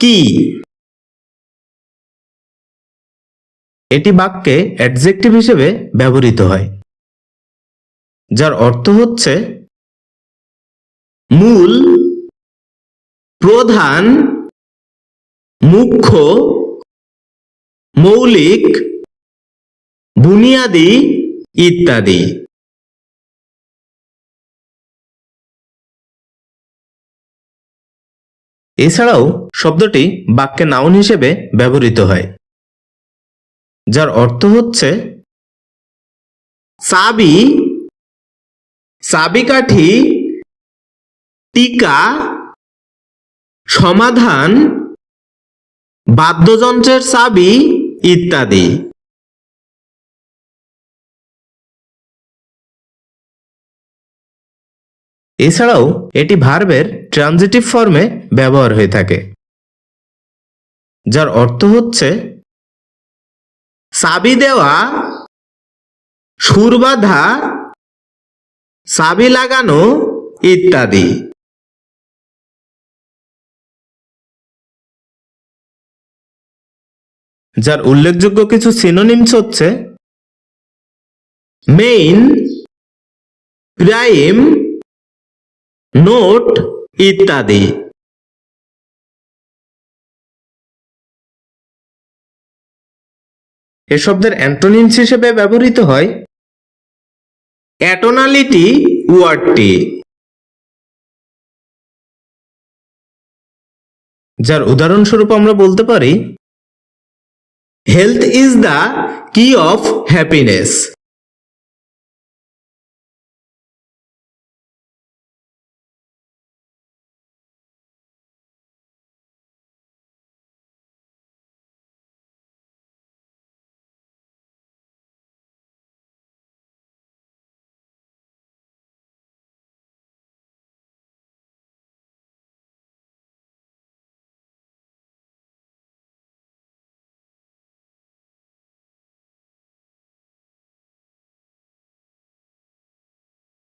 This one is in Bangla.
কি? এটি বাক্যে অ্যাডজেক্টিভ হিসেবে ব্যবহৃত হয়, যার অর্থ হচ্ছে মূল, প্রধান, মুখ্য, মৌলিক, বুনিয়াদি ইত্যাদি। এছাড়াও শব্দটি বাক্যে নাউন হিসেবে ব্যবহৃত হয়, যার অর্থ হচ্ছে চাবি চাবিকাঠি টিকা, সমাধান, বাদ্যযন্ত্রের চাবি ইত্যাদি। এছাড়াও এটি ভার্বের ট্রানজিটিভ ফর্মে ব্যবহার হয়ে থাকে, যার অর্থ হচ্ছে চাবি দেওয়া সুর বাঁধা চাবি লাগানো ইত্যাদি। যার উল্লেখযোগ্য কিছু সিনোনিমস হচ্ছে মেইন প্রাইম নোট ইত্যাদি। এ শব্দের অ্যান্টোনিমস হিসেবে ব্যবহৃত হয় অ্যাটোনালিটি ওয়ার্ডটি, যার উদাহরণস্বরূপ আমরা বলতে পারি, health is the key of happiness.